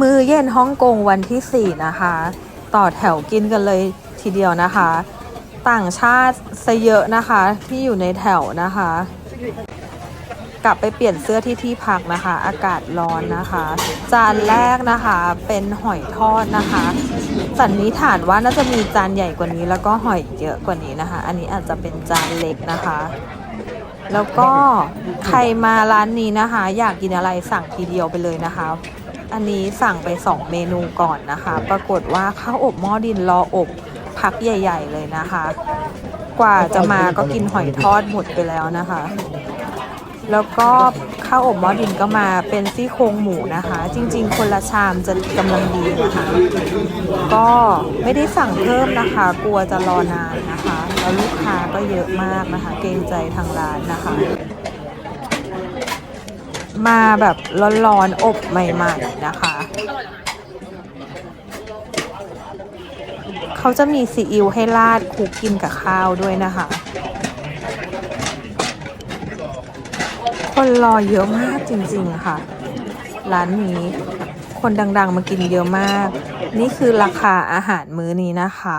มือเย็นฮ่องกงวันที่ 4 นะคะ ต่อแถวกินกันเลยทีเดียวนะคะ ต่างชาติซะเยอะนะคะที่อยู่ในแถวนะคะ กลับไปเปลี่ยนเสื้อที่ที่พักนะคะ อากาศร้อนนะคะ จานแรกนะคะเป็นหอยทอดนะคะ สันนิษฐานว่าน่าจะมีจานใหญ่กว่านี้ แล้วก็หอยเยอะกว่านี้นะคะ อันนี้อาจจะเป็นจานเล็กนะคะแล้วก็ใครมาร้านนี้นะคะ อยากกินอะไรสั่งทีเดียวไปเลยนะคะ อันนี้สั่งไป 2 เมนูก่อนนะคะ ปรากฏว่าข้าวอบหม้อดินรออบพักใหญ่ ๆ เลยนะคะ กว่าจะมาก็กินหอยทอดหมดไปแล้วนะคะ แล้วก็ข้าวอบหม้อดินก็มาเป็นซี่โครงหมูนะคะ จริง ๆ คนละชามจะกำลังดีนะคะ ก็ไม่ได้สั่งเพิ่มนะคะ กลัวจะรอนานนะคะ แล้วลูกค้าก็เยอะมากนะคะ เกรงใจทางร้านนะคะ มาแบบร้อนๆ อบใหม่ๆนะคะ เขาจะมีซีอิ๊วให้ราดคุกกินกับข้าวด้วยนะคะ คนรอเยอะมากจริงๆค่ะ ร้านนี้คนดังๆ มากินเยอะมาก นี่คือราคาอาหารมื้อนี้นะคะ